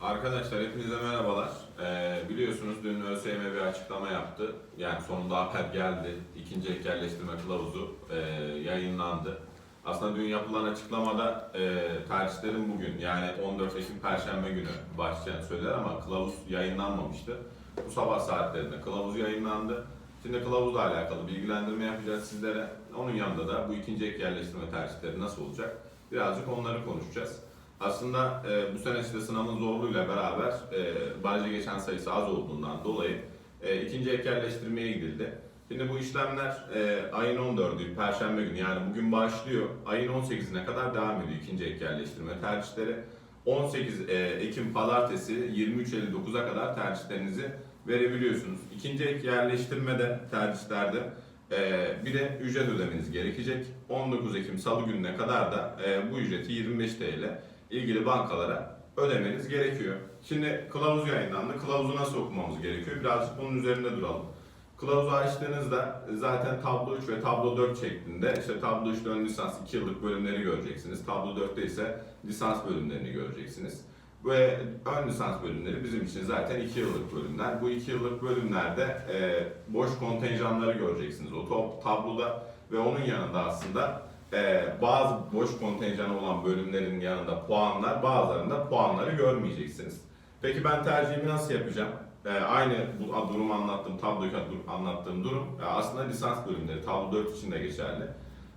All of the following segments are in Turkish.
Arkadaşlar hepinize merhabalar. Ee, biliyorsunuz dün ÖSYM bir açıklama yaptı. Yani sonunda haber geldi. İkinci ek yerleştirme kılavuzu e, yayınlandı. Aslında dün yapılan açıklamada e, tercihlerin bugün yani 14 Ekim Perşembe günü başlayacağını söylediler ama kılavuz yayınlanmamıştı. Bu sabah saatlerinde kılavuz yayınlandı. Şimdi kılavuzla alakalı bilgilendirme yapacağız sizlere. Onun yanında da bu ikinci ek yerleştirme tercihleri nasıl olacak? Birazcık onları konuşacağız. Aslında e, bu sene işte sınavın zorluğuyla beraber e, barajı geçen sayısı az olduğundan dolayı e, ikinci ek yerleştirmeye gidildi. Şimdi bu işlemler e, ayın 14'ü Perşembe günü yani bugün başlıyor. Ayın 18'ine kadar devam ediyor ikinci ek yerleştirme tercihleri. 18 e, Ekim Pazartesi 23.59'a kadar tercihlerinizi verebiliyorsunuz. İkinci ek yerleştirmede tercihlerde e, bir de ücret ödemeniz gerekecek. 19 Ekim Salı gününe kadar da e, bu ücreti 25 TL ilgili bankalara ödemeniz gerekiyor. Şimdi kılavuz yayınlandı. Kılavuzu nasıl okumamız gerekiyor? Birazcık bunun üzerinde duralım. Kılavuzu açtığınızda zaten tablo 3 ve tablo 4 şeklinde işte tablo 3'te ön lisans 2 yıllık bölümleri göreceksiniz. Tablo 4'te ise lisans bölümlerini göreceksiniz. Ve ön lisans bölümleri bizim için zaten 2 yıllık bölümler. Bu 2 yıllık bölümlerde e, boş kontenjanları göreceksiniz o tabloda ve onun yanında aslında e, bazı boş kontenjanı olan bölümlerin yanında puanlar, bazılarında puanları görmeyeceksiniz. Peki ben tercihimi nasıl yapacağım? E, aynı bu durumu anlattığım, tabloyu anlattığım durum e, aslında lisans bölümleri, tablo 4 için de geçerli.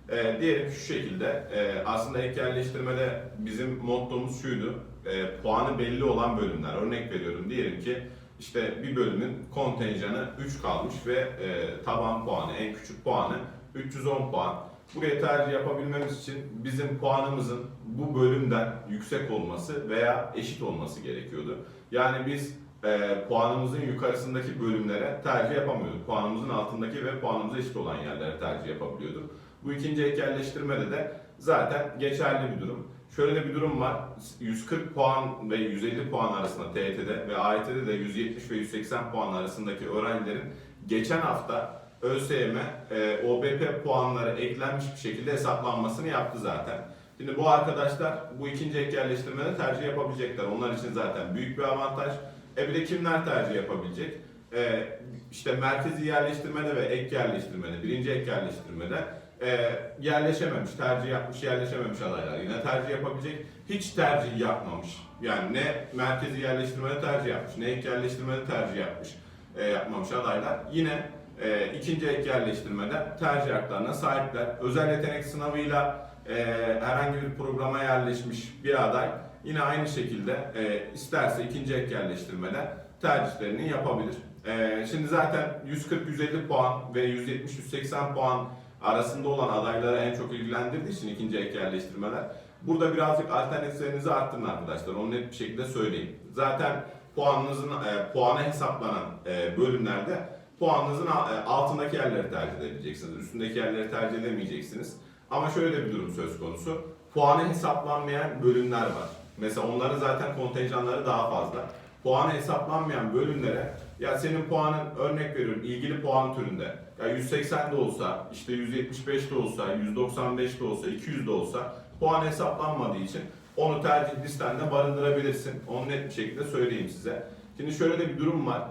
E, diyelim şu şekilde, e, aslında ek yerleştirmede bizim mottomuz şuydu, e, puanı belli olan bölümler. Örnek veriyorum diyelim ki işte bir bölümün kontenjanı 3 kalmış ve e, taban puanı, en küçük puanı 310 puan. Buraya tercih yapabilmemiz için bizim puanımızın bu bölümden yüksek olması veya eşit olması gerekiyordu. Yani biz e, puanımızın yukarısındaki bölümlere tercih yapamıyorduk. Puanımızın altındaki ve puanımıza eşit olan yerlere tercih yapabiliyorduk. Bu ikinci ek yerleştirmede de zaten geçerli bir durum. Şöyle de bir durum var. 140 puan ve 150 puan arasında TYT'de ve AYT'de de 170 ve 180 puan arasındaki öğrencilerin geçen hafta ÖSYM e, OBP puanları eklenmiş bir şekilde hesaplanmasını yaptı zaten. Şimdi bu arkadaşlar bu ikinci ek yerleştirmede tercih yapabilecekler. Onlar için zaten büyük bir avantaj. E bir de kimler tercih yapabilecek? E, işte merkezi yerleştirmede ve ek yerleştirmede, birinci ek yerleştirmede e, yerleşememiş, tercih yapmış, yerleşememiş adaylar yine tercih yapabilecek. Hiç tercih yapmamış. Yani ne merkezi yerleştirmede tercih yapmış, ne ek yerleştirmede tercih yapmış, e, yapmamış adaylar yine e, ikinci ek yerleştirmede tercih haklarına sahipler. Özel yetenek sınavıyla e, herhangi bir programa yerleşmiş bir aday yine aynı şekilde e, isterse ikinci ek yerleştirmede tercihlerini yapabilir. E, şimdi zaten 140-150 puan ve 170-180 puan arasında olan adayları en çok ilgilendirdiği için ikinci ek yerleştirmeler. Burada birazcık alternatiflerinizi arttırın arkadaşlar. Onu net bir şekilde söyleyeyim. Zaten puanınızın e, puana hesaplanan e, bölümlerde puanınızın e, altındaki yerleri tercih edebileceksiniz. Üstündeki yerleri tercih edemeyeceksiniz. Ama şöyle bir durum söz konusu. Puanı hesaplanmayan bölümler var. Mesela onların zaten kontenjanları daha fazla. Puanı hesaplanmayan bölümlere ya senin puanın örnek veriyorum ilgili puan türünde ya 180 de olsa işte 175 de olsa 195 de olsa 200 de olsa puan hesaplanmadığı için onu tercih listende barındırabilirsin. Onu net bir şekilde söyleyeyim size. Şimdi şöyle de bir durum var.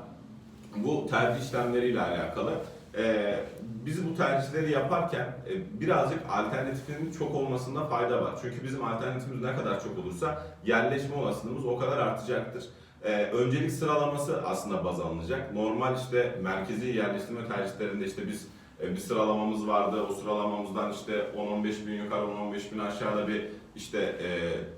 Bu tercih işlemleriyle alakalı. Ee, biz bu tercihleri yaparken e, birazcık alternatifinin çok olmasında fayda var. Çünkü bizim alternatifimiz ne kadar çok olursa yerleşme olasılığımız o kadar artacaktır. Ee, öncelik sıralaması aslında baz alınacak. Normal işte merkezi yerleştirme tercihlerinde işte biz e, bir sıralamamız vardı. O sıralamamızdan işte 10-15 bin yukarı 10-15 bin aşağıda bir işte e,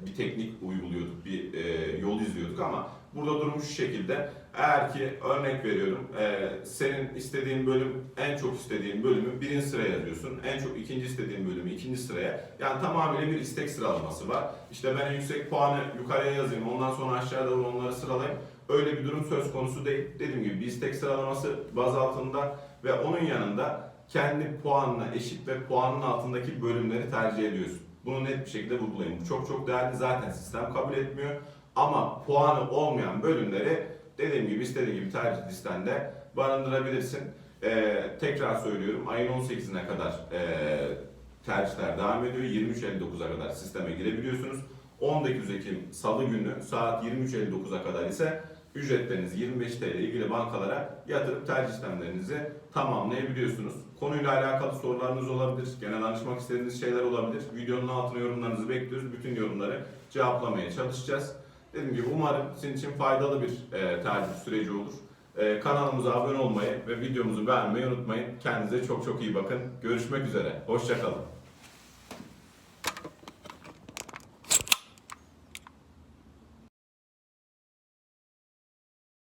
bir teknik uyguluyorduk, bir e, yol izliyorduk ama burada durum şu şekilde. Eğer ki örnek veriyorum e, senin istediğin bölüm en çok istediğin bölümü birinci sıraya yazıyorsun. En çok ikinci istediğin bölümü ikinci sıraya. Yani tamamıyla bir istek sıralaması var. İşte ben en yüksek puanı yukarıya yazayım ondan sonra aşağıda onları sıralayayım. Öyle bir durum söz konusu değil. Dediğim gibi bir istek sıralaması baz altında ve onun yanında kendi puanına eşit ve puanın altındaki bölümleri tercih ediyorsun. Bunu net bir şekilde vurgulayın. Bu çok çok değerli zaten sistem kabul etmiyor. Ama puanı olmayan bölümleri dediğim gibi istediğin gibi tercih listende barındırabilirsin. Ee, tekrar söylüyorum ayın 18'ine kadar e, tercihler devam ediyor. 23.59'a kadar sisteme girebiliyorsunuz. 19 Ekim Salı günü saat 23.59'a kadar ise ücretlerinizi 25 TL ilgili bankalara yatırıp tercih işlemlerinizi tamamlayabiliyorsunuz. Konuyla alakalı sorularınız olabilir, genel danışmak istediğiniz şeyler olabilir. Videonun altına yorumlarınızı bekliyoruz. Bütün yorumları cevaplamaya çalışacağız. Dediğim gibi umarım sizin için faydalı bir e, tercih süreci olur. E, kanalımıza abone olmayı ve videomuzu beğenmeyi unutmayın. Kendinize çok çok iyi bakın. Görüşmek üzere. Hoşçakalın.